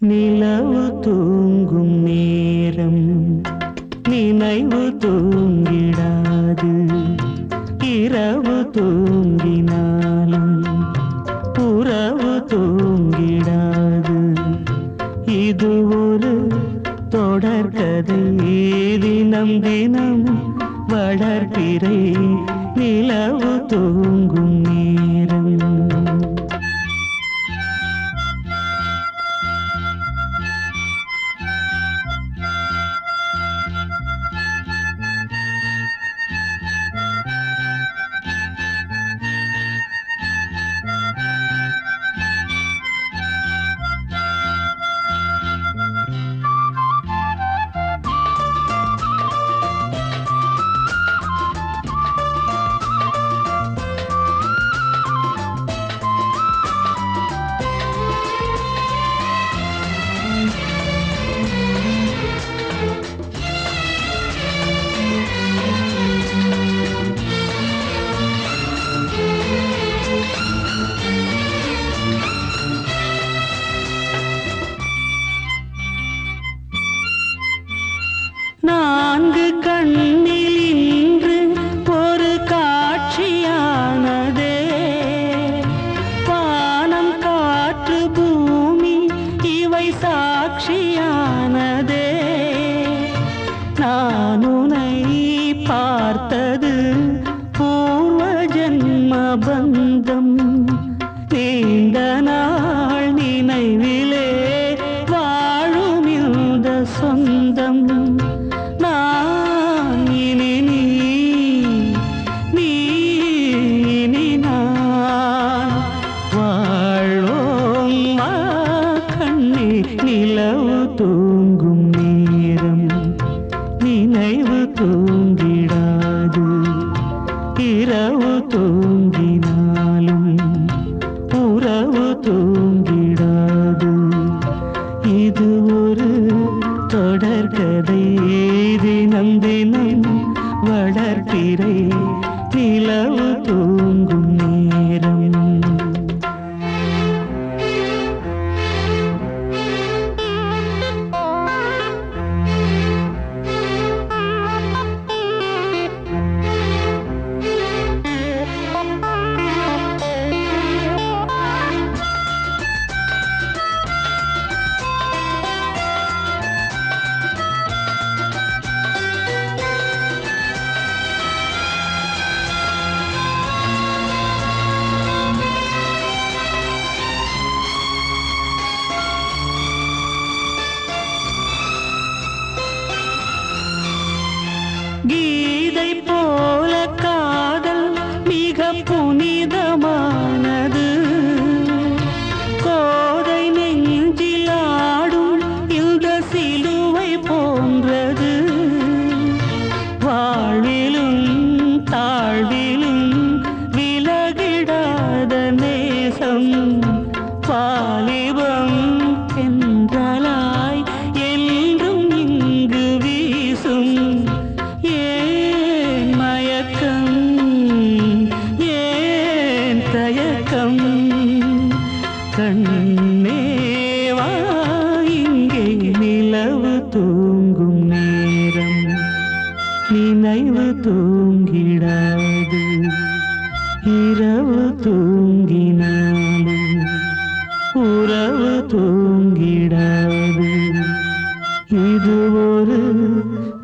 நிலவு தூங்கும் நேரம் நினைவு தூ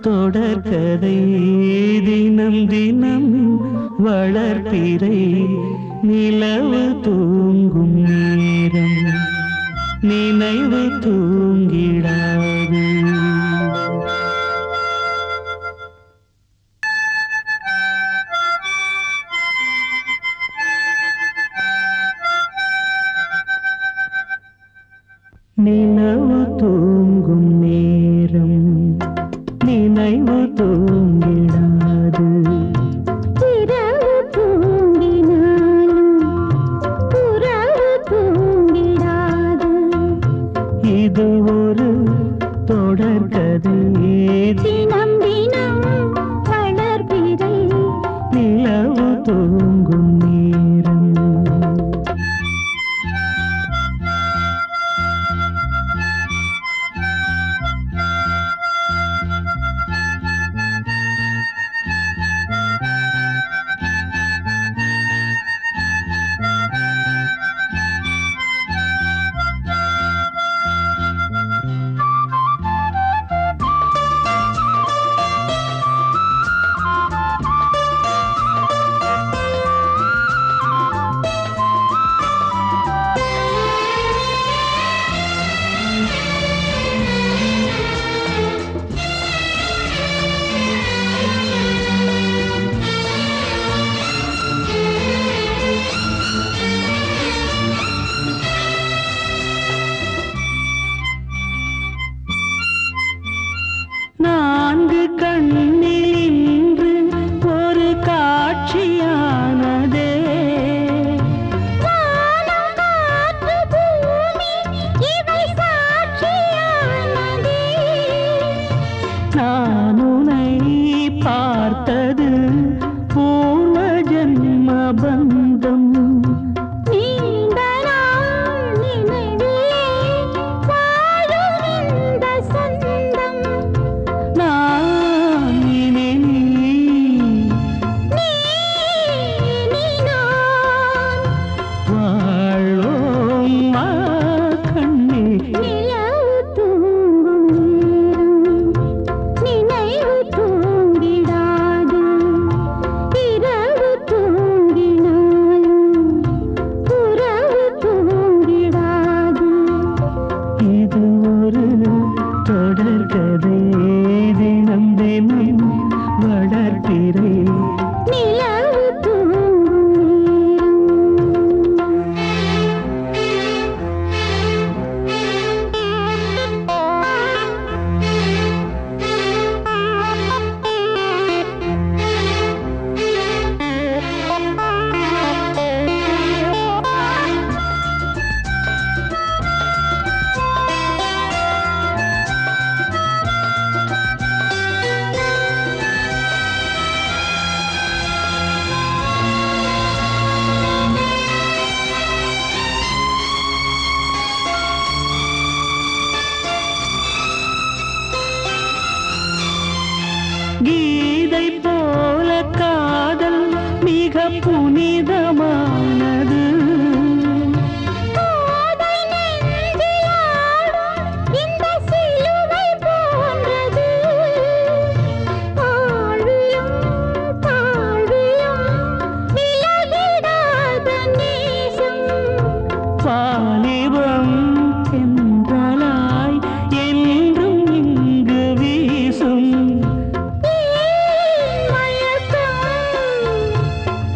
தொடர்கதை தினம் தினம் வளர்ப்பிறை நிலவு தூங்கும் நேரம் நினைவு தூங்கிடார் தூங்கும் நேரம்.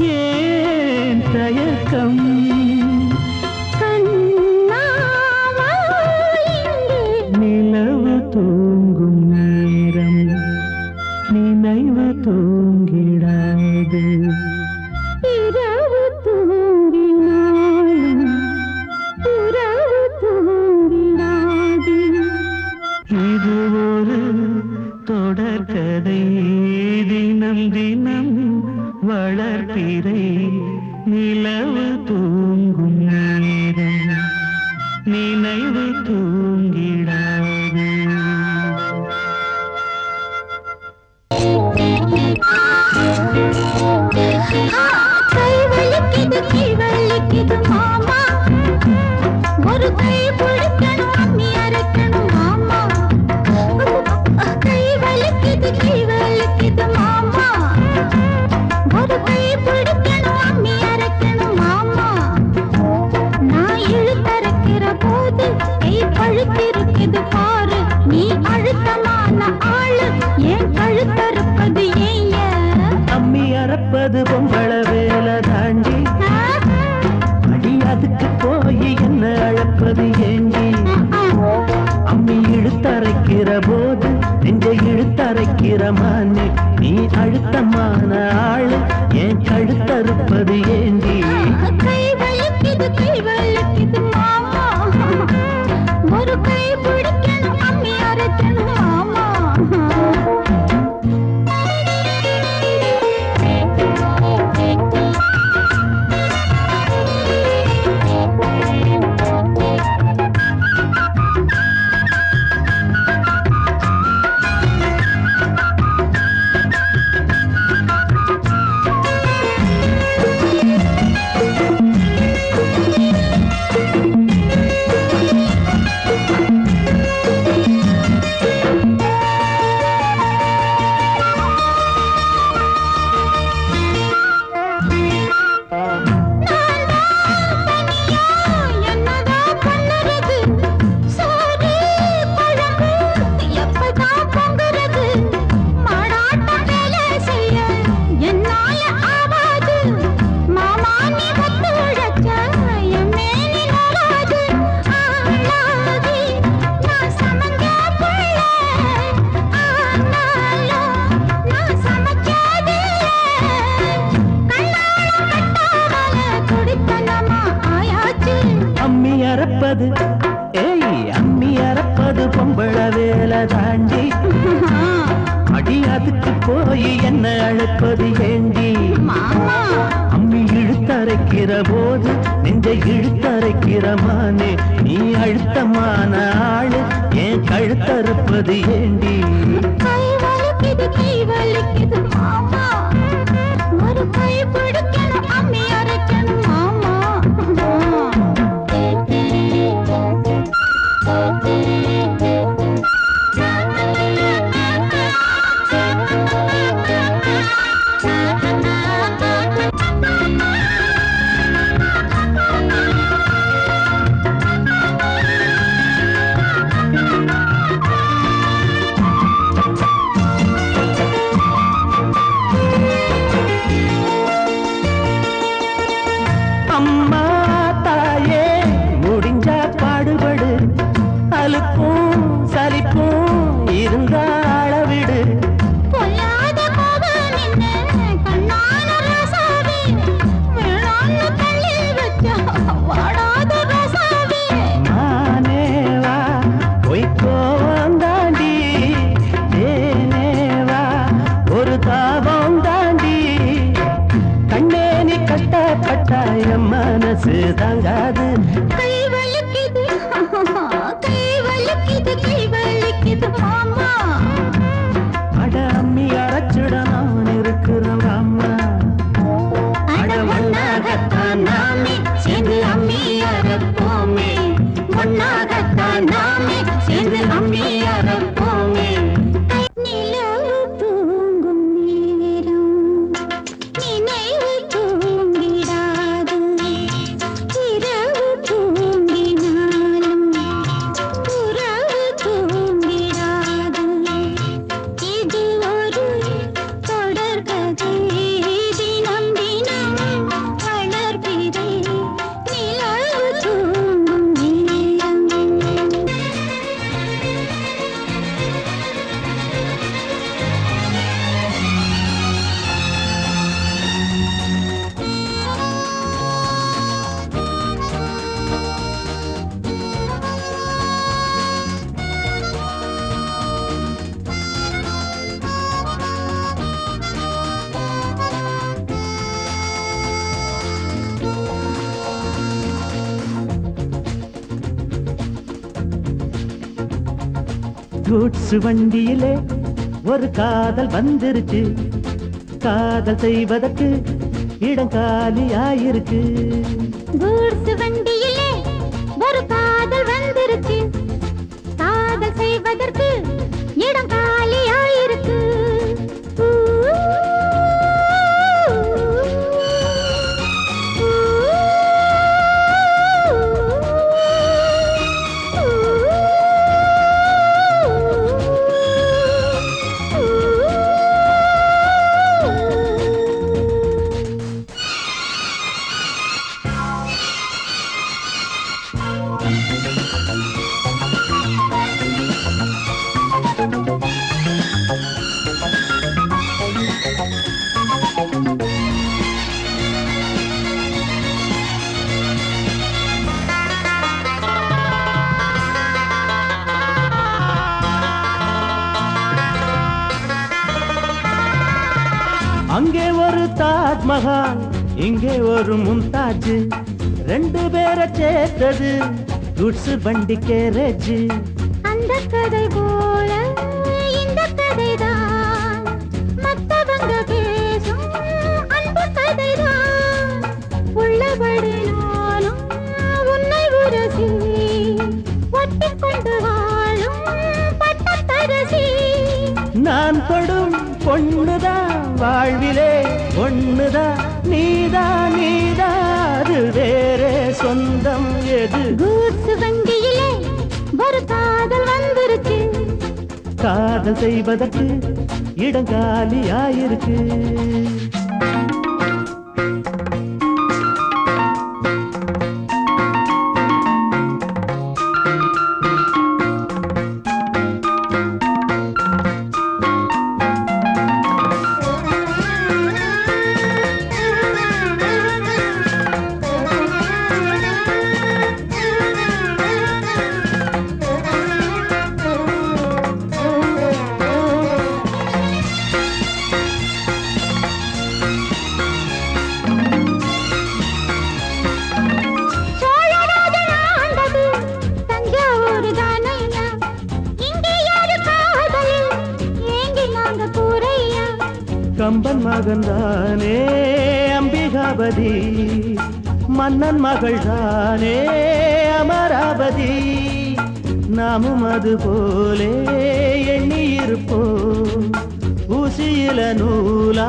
ஏன் தயக்கம்? கூட்ஸ் வண்டியிலே ஒரு காதல் வந்துருச்சு காதல் செய்வதற்கு இடம் காலியாயிருக்கு. கூட்ஸ் வண்டியிலே ஒரு காதல் வந்துருச்சு காதல் செய்வதற்கு தாஜ்மஹால் இங்கே ஒரு மும்தாஜ். ரெண்டு பேரை சேர்த்தது. குட்ஸ் வண்டி கேரேஜ். அந்த கதை போல இந்த கதைதான். மத்தவங்க பேசும் அன்பு கதைதான். உள்ளபடி நானும் உன்னை உரசி ஒட்டி கொண்டு வாழும் பட்டத்தரசி நான் தொடும் பொண்ணுதான் வாழ்விலே. சொந்தம் எது? கூட்ஸ் வண்டியிலே ஒரு காதல் வந்துருச்சு. காதல் செய்வதற்கு இடம் காலியாயிருக்கு. கம்பன் மகன் தானே அம்பிகாபதி. மன்னன் மகள் தானே அமராவதி நாமும் அது போலே எண்ணி இருப்போம் ஊசியில நூலா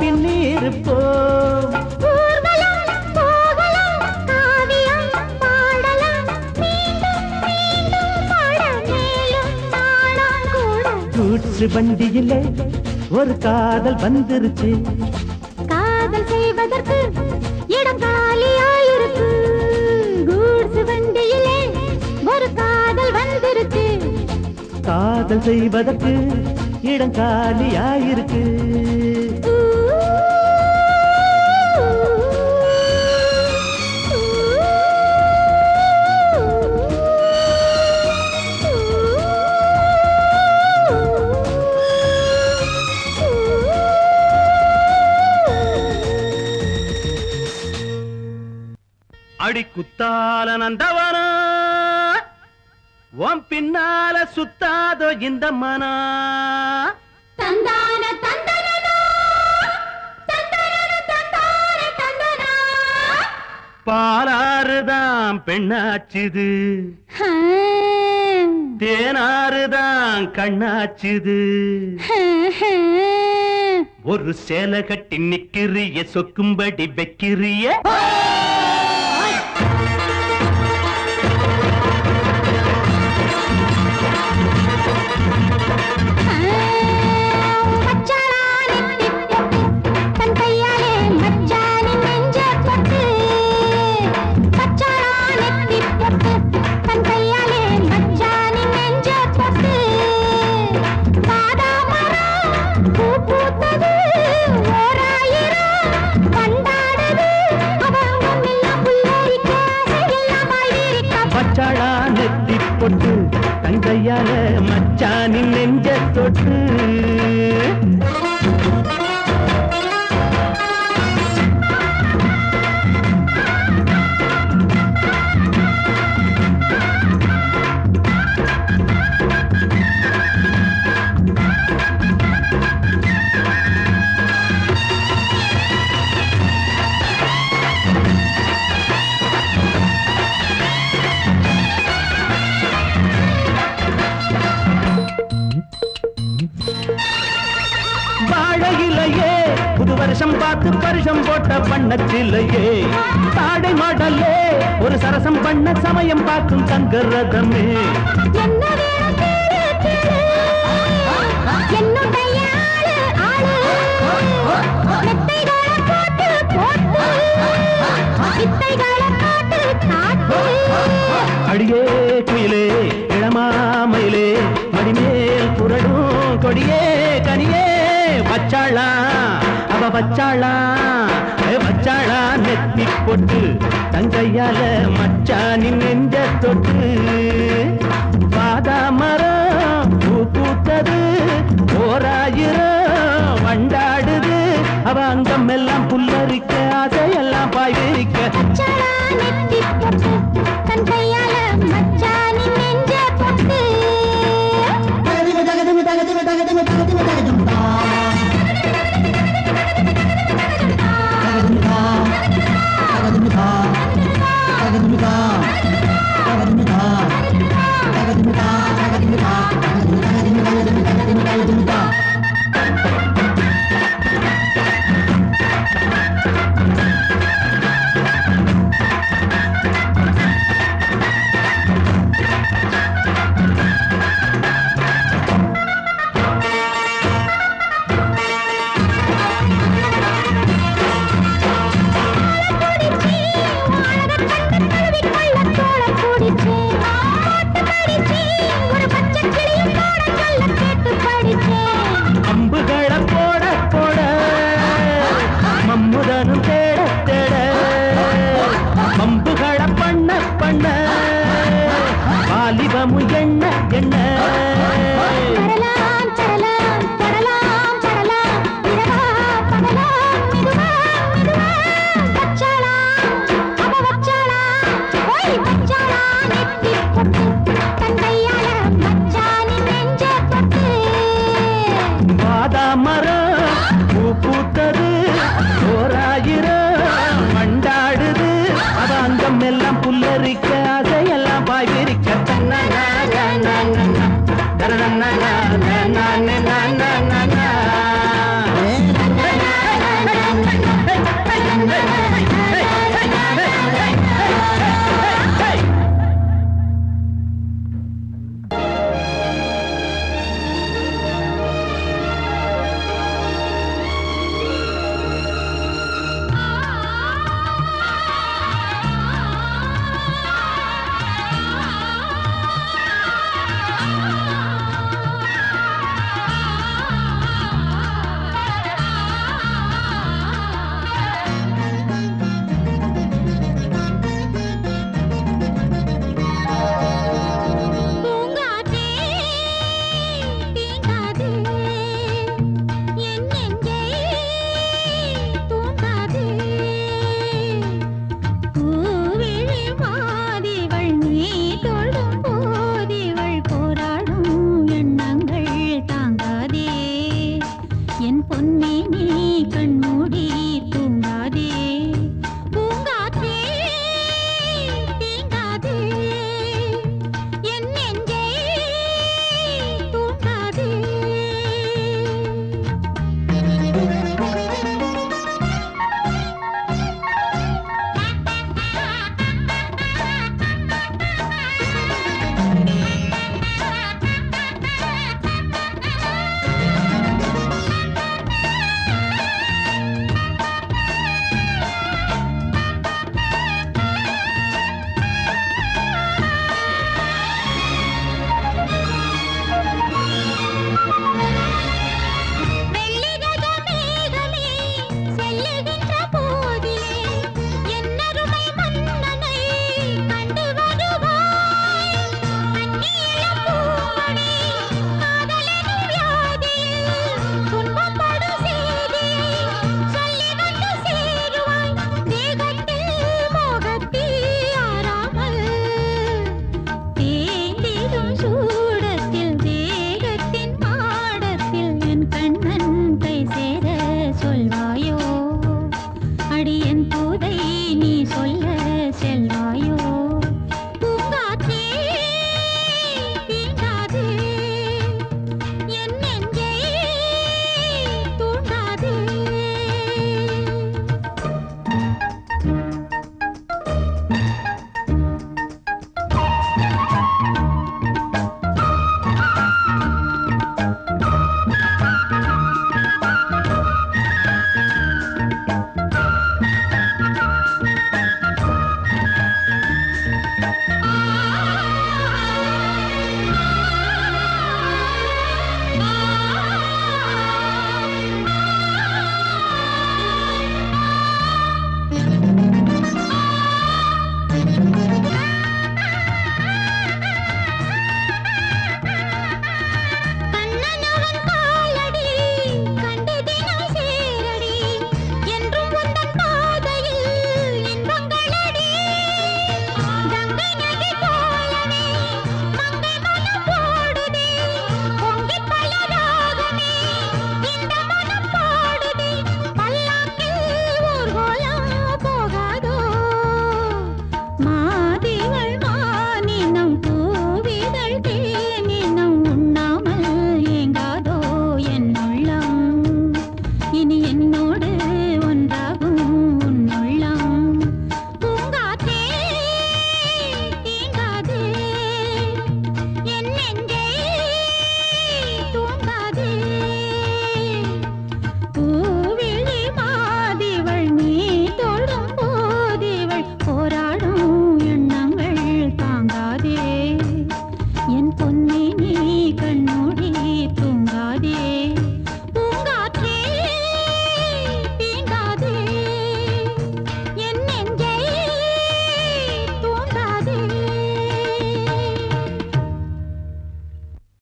பின்னி இருப்போம் ஊர்வலம் போகலாம் காவியம் பாடலாம் மீண்டும் மீண்டும் பாட மேலும் நாளாம் கூட. கூற்று வண்டியிலே ஒரு காதல் வந்துருச்சு. காதல் செய்வதற்கு இடம் காலியாயிருக்கு. கூட்ஸ் வண்டியிலே ஒரு காதல் வந்துருச்சு. காதல் செய்வதற்கு இடம் காலியாயிருக்கு. அடி குத்தால நந்தவனா உன் பின்னால சுத்தாதோ இந்த மனா? தந்தான தந்தனா பாலாறுதான் பெண்ணாச்சுது. தேனாறுதான் கண்ணாச்சுது. ஒரு சேலை கட்டி நிக்கிறிய சொக்கும்படி வைக்கிறிய. பொட்டு தங்கையால மச்சானின் நெஞ்ச தொட்டு. பண்ணச்சில்லையே தாடை மாடல்லே ஒரு சரசம் பண்ண சமயம் பார்க்கும் தங்க ரதமே. அடியே குயிலே இளமாமயிலே மடிமேல் புரடும் கொடியே கனியே வச்சாளா அவ வச்சாளா வச்சாளா நெத்தி பொட்டு தங்கையால மச்சானின் நெஞ்ச தொட்டு. பாதா மரம் பூ பூத்தது ஓராயிரம் வண்டாடுது. அவ அங்கம் எல்லாம் புல்லரிக்க அதையெல்லாம் பாய் விரிக்க தங்கையால மச்சானின் நெஞ்ச தொட்டு.